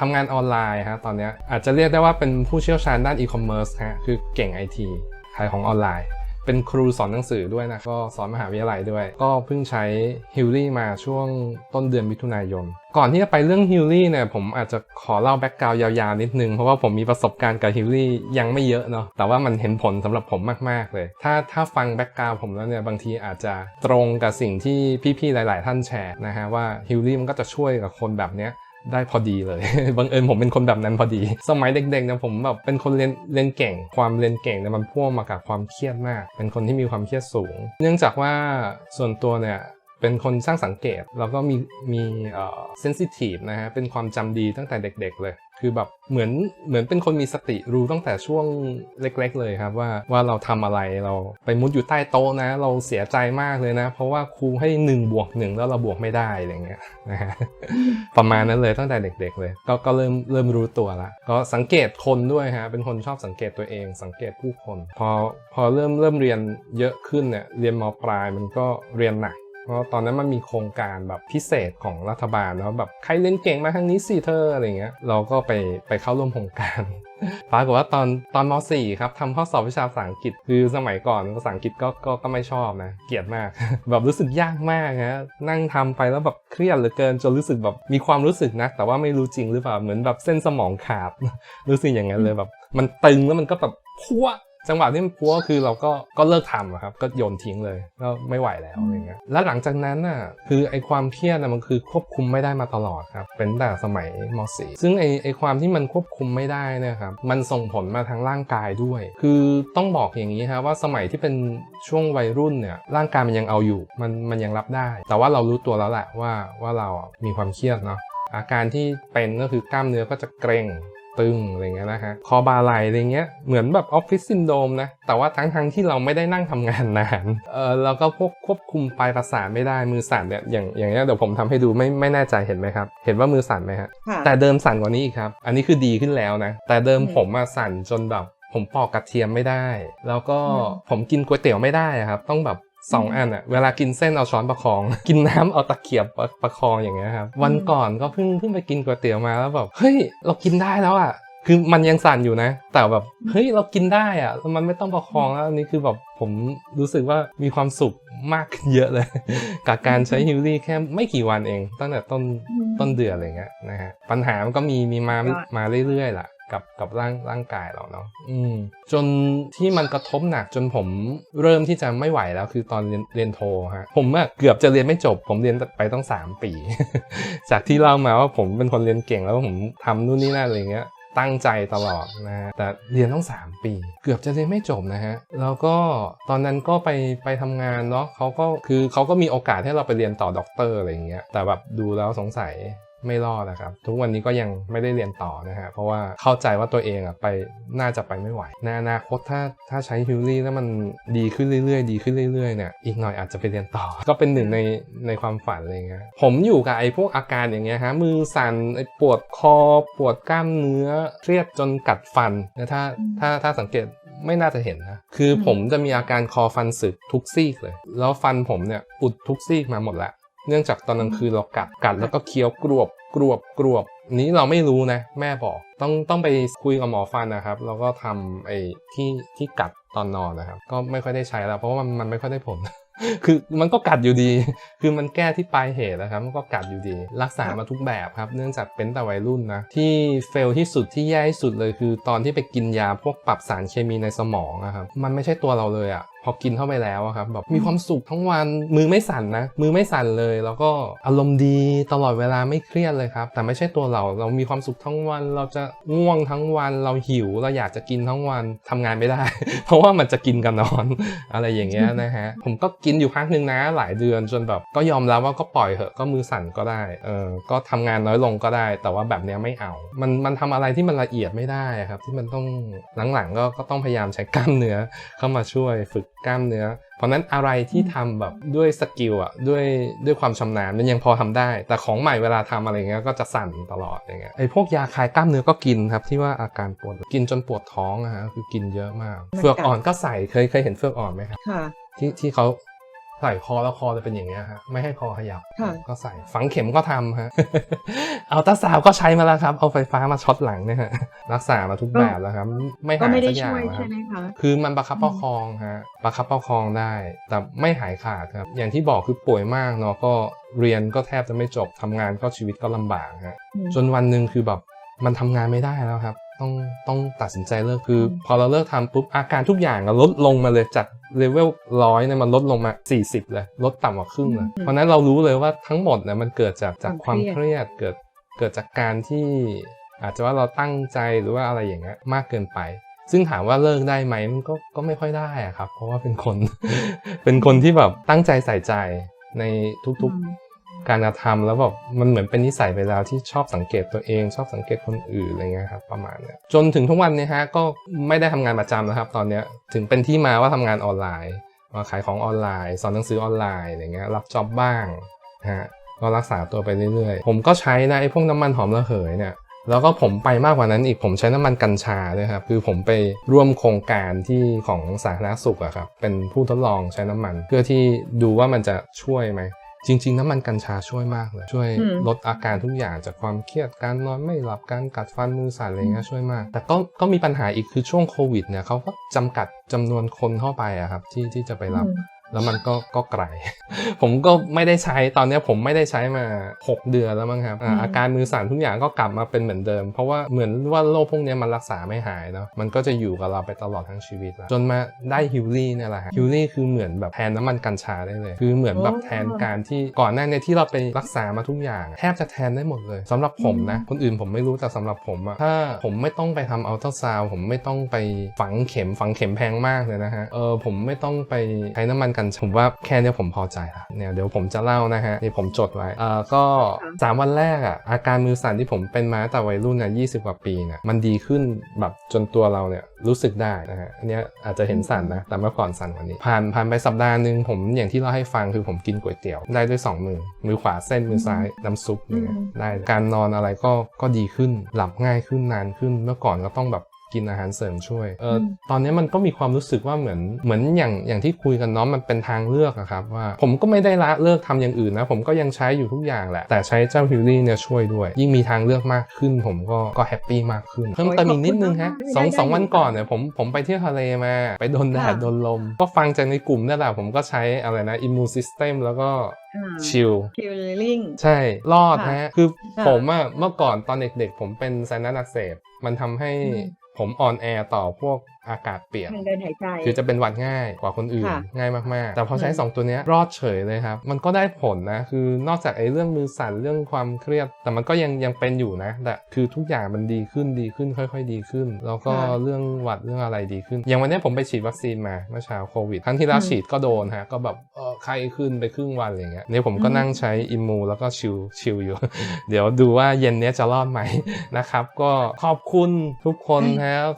ทำงานออนไลน์ฮะตอนนี้อาจจะเรียกได้ว่าเป็นผู้เชี่ยวชาญด้านอีคอมเมิร์ซฮะคือเก่งไอทีขายของออนไลน์ เป็นครูสอนหนังสือด้วยนะ ก็สอนมหาวิทยาลัยด้วย ก็เพิ่งใช้ฮิลลี่มาช่วงต้นเดือนมิถุนายน ก่อนที่จะไปเรื่องฮิลลี่เนี่ยผมอาจจะขอเล่าแบ็กกราวด์ยาวๆนิดนึง เพราะว่าผมมีประสบการณ์กับฮิลลี่ยังไม่เยอะเนาะแต่ว่ามันเห็นผลสำหรับผมมากๆเลย ถ้าถ้าฟังแบ็กกราวด์ผมแล้วเนี่ยบางทีอาจจะตรงกับสิ่งที่พี่ๆหลาย ๆ ท่านแชร์นะฮะว่าฮิลลี่มันก็จะช่วยกับคนแบบเนี้ย ได้พอดีเลย บังเอิญผมเป็นคนแบบนั้นพอดี สมัยเด็กๆเนี่ยผมแบบเป็นคนเรียนเรียนเก่ง ความเรียนเก่งเนี่ยมันพ่วงมากับความเครียดมาก เป็นคนที่มีความเครียดสูง เนื่องจากว่าส่วนตัวเนี่ยเป็นคนช่างสังเกตแล้วก็มีมีเอ่อเซนซิทีฟนะฮะเป็นความจำดีตั้งแต่เด็ก ๆ เลย คือแบบเหมือนเหมือนเป็นคนมีสติรู้ตั้งแต่ช่วงเล็ก ๆ เลยครับว่าว่าเราทำอะไรเราไปมุดอยู่ใต้โต๊ะนะ เราเสียใจมากเลยนะ เพราะว่าครูให้1บวกหนึ่งแล้วเราบวกไม่ได้อะไรเงี้ยนะฮะประมาณนั้นเลยตั้งแต่เด็ก ๆ เลย ก็ก็เริ่มเริ่มรู้ตัวละก็สังเกตคนด้วยฮะเป็นคนชอบสังเกตตัวเอง สังเกตผู้คน พอพอเริ่มเริ่มเรียนเยอะขึ้นเนี่ยเรียนมปลายมันก็เรียนหนัก เพราะตอนนั้นมันมีโครงการแบบพิเศษของรัฐบาลแล้วแบบใครเรียนเก่งมาทางนี้สิเธออะไรเงี้ยเราก็ไปไปเข้าร่วมโครงการปรากฏว่าตอนตอนม .4 ครับทำข้อสอบวิชาภาษาอังกฤษ คือสมัยก่อนภาษาอังกฤษก็ก็ก็ไม่ชอบนะ เกลียดมาก แบบรู้สึกยากมากฮะนั่งทำไปแล้วแบบเครียดเหลือเกินจนรู้สึกแบบมีความรู้สึกนะ แต่ว่าไม่รู้จริงหรือเปล่าเหมือนแบบเส้นสมองขาด รู้สึกอย่างนั้นเลยแบบ มันตึงแล้วมันก็แบบพัว จังหวะที่มันพัวคือเราก็ก็เลิกทำอะครับก็โยนทิ้งเลยก็ไม่ไหวแล้วอะไรเงี้ยแล้วหลังจากนั้นน่ะคือไอความเครียดน่ะมันคือควบคุมไม่ได้มาตลอดครับเป็นแต่สมัยม .4 ซึ่งไอไอความที่มันควบคุมไม่ได้นี่ยครับมันส่งผลมาทางร่างกายด้วย คือต้องบอกอย่างนี้ครับว่าสมัยที่เป็นช่วงวัยรุ่นเนี่ยร่างกายมันยังเอาอยู่มันมันยังรับได้ แต่ว่าเรารู้ตัวแล้วแหละว่าว่าเรามีความเครียดเนาะอาการที่เป็นก็คือกล้ามเนื้อก็จะเกร็ง ตึงอะไรเงี้ยนะฮะคอบาไหลอะไรเงี้ยเหมือนแบบออฟฟิศซินโดมนะแต่ว่าทั้งทั้งๆที่เราไม่ได้นั่งทำงานนานเออเราก็ควบควบคุมปลายประสาทไม่ได้มือสั่นเนี่ยอย่างอย่างเงี้ยเดี๋ยวผมทำให้ดูไม่ไม่แน่ใจเห็นไหมครับ เห็นว่ามือสั่นไหมฮะค่ะแต่เดิมสั่นกว่านี้อีกครับ อันนี้คือดีขึ้นแล้วนะแต่เดิมอืมผมมาสั่นจนแบบผมปอกกระเทียมไม่ได้ แล้วก็อืมผมกินก๋วยเตี๋ยวไม่ได้อะครับ ต้องแบบ สองอืมอันอะเวลากินเส้นเอาช้อนประคอง กินน้ำเอาตะเกียบประประคองอย่างเงี้ยครับวันก่อนก็เพิ่งเพิ่งไปกินก๋วยเตี๋ยวมาแล้วแบบเฮ้ยเรากินได้แล้วอะคือมันยังสั่นอยู่นะ แต่แบบเฮ้ยเรากินได้อะแล้วมันไม่ต้องประคองแล้วอันนี้คือแบบผมรู้สึกว่ามีความสุขมากขึ้นเยอะเลย กับการใช้ฮิลลี่แค่ไม่กี่วันเอง ตั้งแต่ต้นอืมต้นเดือนอะไรเงี้ยนะฮะปัญหามันก็มีมีมาก็มาเรื่อยๆล่ะ กับกับร่างร่างกายเราเนาะอืมจนที่มันกระทบหนักจนผมเริ่มที่จะไม่ไหวแล้วคือตอนเรียนเรียนโทฮะผมอะเกือบจะเรียนไม่จบ ผมเรียนไปต้อง 3 ปี จากที่เล่ามาว่าผมเป็นคนเรียนเก่งแล้วผมทำนู่นนี่นั่นอะไรเงี้ยตั้งใจตลอดนะฮะแต่เรียนต้อง 3 ปี เกือบจะเรียนไม่จบนะฮะแล้วก็ตอนนั้นก็ไปไปทำงานเนาะเขาก็คือเขาก็มีโอกาสให้เราไปเรียนต่อด็อกเตอร์อะไรอย่างเงี้ยแต่แบบดูแล้วสงสัย ไม่รอดนะครับ ทุกวันนี้ก็ยังไม่ได้เรียนต่อนะฮะเพราะว่าเข้าใจว่าตัวเองอะไปน่าจะไปไม่ไหวในอนาคตถ้าถ้าใช้ฮิลลี่แล้วมันดีขึ้นเรื่อยๆ ดีขึ้นเรื่อยๆเนี่ยอีกหน่อยอาจจะไปเรียนต่อ ก็เป็นหนึ่งในในความฝันอะไรเงี้ยผมอยู่กับไอ้พวกอาการอย่างเงี้ยฮะมือสั่นไอ้ปวดคอปวดกล้ามเนื้อเครียดจนกัดฟันนะถ้าถ้าถ้าสังเกตไม่น่าจะเห็นนะ คือผมจะมีอาการคอฟันสึกทุกซี่เลย แล้วฟันผมเนี่ยอุดทุกซี่มาหมดล้ว เนื่องจากตอนกลางคืนเรากัดกัดแล้วก็เคี้ยวกรวบกรวบกรวบนี้เราไม่รู้นะ แม่บอกต้องต้องไปคุยกับหมอฟันนะครับ แล้วก็ทำไอ้ที่ที่กัดตอนนอนนะครับ ก็ไม่ค่อยได้ใช้แล้ว เพราะว่ามันมันไม่ค่อยได้ผล คือมันก็กัดอยู่ดี คือมันแก้ที่ปลายเหตุนะครับ มันก็กัดอยู่ดี รักษามาทุกแบบครับ เนื่องจากเป็นแต่วัยรุ่นนะ ที่เฟลที่สุดที่แย่ที่สุดเลยคือ ตอนที่ไปกินยาพวกปรับสารเคมีในสมองนะครับ มันไม่ใช่ตัวเราเลยอะ พอกินเข้าไปแล้วอะครับแบบมีความสุขทั้งวันมือไม่สั่นนะมือไม่สั่นเลย แล้วก็อารมณ์ดีตลอดเวลาไม่เครียดเลยครับ แต่ไม่ใช่ตัวเราเรามีความสุขทั้งวัน เราจะง่วงทั้งวัน เราหิวเราอยากจะกินทั้งวันทำงานไม่ได้ เพราะว่ามันจะกินกับนอน อะไรอย่างเงี้ยนะฮะผมก็กินอยู่พักหนึ่งนะหลายเดือนจนแบบก็ยอมรับว่าก็ปล่อยเหอะก็มือสั่นก็ได้เออก็ทำงานน้อยลงก็ได้ แต่ว่าแบบเนี้ยไม่เอา มันมันทำอะไรที่มันละเอียดไม่ได้ครับ ที่มันต้องหลังๆก็ก็ต้องพยายามใช้กล้ามเนื้อเข้ามาช่วยฝึกกล้ามเนื้อ เพราะฉะนั้นอะไรที่ทำแบบด้วยสกิลอะด้วยด้วยความชำนาญมันยังพอทำได้ แต่ของใหม่เวลาทำอะไรเงี้ยก็จะสั่นตลอดอย่างเงี้ยไอ้พวกยาคลายกล้ามเนื้อก็กินครับที่ว่าอาการปวดกินจนปวดท้องอะฮะคือกินเยอะมากมันกัดเฟือกอ่อนก็ใส่เคยเคยเห็นเฟือกอ่อนไหมครับค่ะที่ที่เขา ใส่คอแล้วคอจะเป็นอย่างเงี้ยฮะไม่ให้คอขยับ ค่ะ ก็ใส่ฝังเข็มก็ทำฮะ เอาตราซาวด์ก็ใช้มาแล้วครับ เอาไฟฟ้ามาช็อตหลังเนี่ยฮะรักษามาทุกแบบแล้วครับ ไม่ก็หายไม่ได้สักอย่าช่งวยนะคใช่รับ ไหมคะ คือมันประคับประคองฮะประคับประคองได้ แต่ไม่หายขาดครับ อย่างที่บอกคือป่วยมากเนาะก็เรียนก็แทบจะไม่จบทำงานก็ชีวิตก็ลำบากฮะ อืม จนวันหนึ่งคือแบบมันทำงานไม่ได้แล้วครับ ต้องต้องตัดสินใจเลิกคืออมพอเราเลิกทำปุ๊บอาการทุกอย่างอะลดลงมาเลยจาก เลเวลร้อยเนี่ยมันลดลงมา 40 เลย ลดต่ำกว่าครึ่งเลย เพราะฉะนั้นเรารู้เลยว่าทั้งหมดเนี่ยมันเกิดจากจากความเครียดเกิดเกิดจากการที่อาจจะว่าเราตั้งใจหรือว่าอะไรอย่างเงี้ยมากเกินไป ซึ่งถามว่าเลิกได้ไหมมันก็ก็ไม่ค่อยได้อะครับ เพราะว่าเป็นคนเป็นคนที่แบบตั้งใจใส่ใจในทุกอืมๆ การกระทำแล้วแบบมันเหมือนเป็นนิสัยไปแล้วที่ชอบสังเกตตัวเอง ชอบสังเกตคนอื่นอะไรเงี้ยครับประมาณเนี้ยจนถึงทุกวันเนี้ฮะก็ไม่ได้ทำงานประจำแล้วครับ ตอนเนี้ยถึงเป็นที่มาว่าทำงานออนไลน์มาขายของออนไลน์ สอนหนังสือออนไลน์อะไรเงี้ยรับจ็อบบ้างนะฮะก็รักษาตัวไปเรื่อยๆ ผมก็ใช้นะไอ้พวกน้ำมันหอมระเหยเนี่ยแล้วก็ผมไปมากกว่านั้นอีกผมใช้น้ำมันกัญชาด้วยครับคือผมไปร่วมโครงการที่ของสาธารณสุขอะครับเป็นผู้ทดลองใช้น้ำมัน เพื่อที่ดูว่ามันจะช่วยไหม จริงๆน้ำมันกัญชาช่วยมากเลยช่วยอืมลดอาการทุกอย่างจากความเครียดการนอนไม่หลับการกัดฟันมือสั่นอะไรเงี้ยช่วยมาก แต่ก็ก็มีปัญหาอีกคือช่วงโควิดเนี่ยเขาก็จำกัดจำนวนคนเข้าไปอะครับที่ที่จะไปรับอืม แล้วมันก็ก็ไกล ผมก็ไม่ได้ใช้ตอนเนี้ยผมไม่ได้ใช้มา 6 เดือนแล้วมั้งครับอ่าอืมอาการมือสั่นทุกอย่างก็กลับมาเป็นเหมือนเดิม เพราะว่าเหมือนว่าโรคพวกเนี้ยมันรักษาไม่หายเนาะมันก็จะอยู่กับเราไปตลอดทั้งชีวิตแล้วจนมาได้ฮิลลี่เนี่ยแหละฮะฮิลลี่คือเหมือนแบบแทนน้ำมันกัญชาได้เลย คือเหมือนแบบโอ้แทนการที่ก่อนหน้าเนี้ที่เราไปรักษามาทุกอย่าง แทบจะแทนได้หมดเลยสำหรับผมนะ คนอื่นผมไม่รู้แต่สำหรับผมอะถ้าผมไม่ต้องไปทำอัลตราซาวด์ผมไม่ต้องไปฝังเข็มฝังเข็มแพงมากเลยนะฮะเออผมไม่ต้องไปใช้น้ำมันกันผมว่าแค่เนี้ยผมพอใจละเนี่ยเดี๋ยวผมจะเล่านะฮะนี่ผมจดไว้เออก็ค่ะสามวันแรกอะอาการมือสั่นที่ผมเป็นมาตั้งแต่วัยรุ่นเนี่ยยีกว่าปีเนี่ยมันดีขึ้นแบบจนตัวเราเนี่ยรู้สึกได้นะฮะอันเนี้ยอาจจะเห็นสั่นนะแต่เมื่อก่อนสั่นกว่านี้ผ่านผ่านไปสัปดาห์หนึ่งผมอย่างที่เล่าให้ฟังคือผมกินก๋วยเตี๋ยวได้ด้วยสองมือ มือขวาเส้นมือซ้ายน้ำซุปอย่างเงี้ยอืมได้การนอนอะไรก็ก็ดีขึ้นหลับง่ายขึ้นนานขึ้นเมื่อก่อนก็ต้องแบบ กินอาหารเสริมช่วยเอออมตอนนี้มันก็มีความรู้สึกว่าเหมือนเหมือนอย่างอย่างที่คุยกันเนาะมันเป็นทางเลือกอะครับว่าผมก็ไม่ได้ละเลิกทำอย่างอื่นนะ ผมก็ยังใช้อยู่ทุกอย่างแหละ แต่ใช้เจ้าฮิลลี่เนี่ยช่วยด้วย ยิ่งมีทางเลือกมากขึ้น ผมก็ก็แฮปปี้มากขึ้น เพิ่มเติมอีกนิดนึงฮะโอ้ยขอบคุณมากสองสองได้วันได้ก่อนเนี่ยผมผมไปเที่ยวทะเลมา ไปโดนแดดค่ะโดนลม ก็ฟังจากในกลุ่มนี่แหละผมก็ใช้อะไรนะอิมมูนซิสเต็มแล้วก็อ่าชิลคิวลิงใช่ รอดค่ะนะฮะคือค่ะผมอะเมื่อก่อนตอนเด็กๆ ผมเป็นไซนัสอักเสบมันทำให้อืม ผมอ่อนแอต่อพวกอากาศเปียกทางเดินหายใจคือจะเป็นหวัดง่ายกว่าคนอื่นค่ะง่ายมากๆ แต่พอใช้อืม2ตัวเนี้ยรอดเฉยเลยครับ มันก็ได้ผลนะ คือนอกจากไอ้เรื่องมือสั่นเรื่องความเครียด แต่มันก็ยังยังเป็นอยู่นะ แต่คือทุกอย่างมันดีขึ้นดีขึ้นค่อย ๆ ดีขึ้น แล้วก็ค่ะเรื่องหวัดเรื่องอะไรดีขึ้น อย่างวันนี้ผมไปฉีดวัคซีนมาเมื่อเช้าโควิดครั้งที่แล้วอืมฉีดก็โดนฮะก็แบบเออไข้ขึ้นไปครึ่งวันอะไรเงี้ยนี่ผมก็อืมนั่งใช้อิมมูแล้วก็ชิลชิลอยู่ เดี๋ยวดูว่าเย็นเนี้ยจะรอดไหมนะครับ ก็ขอบคุณทุกคนฮะ have.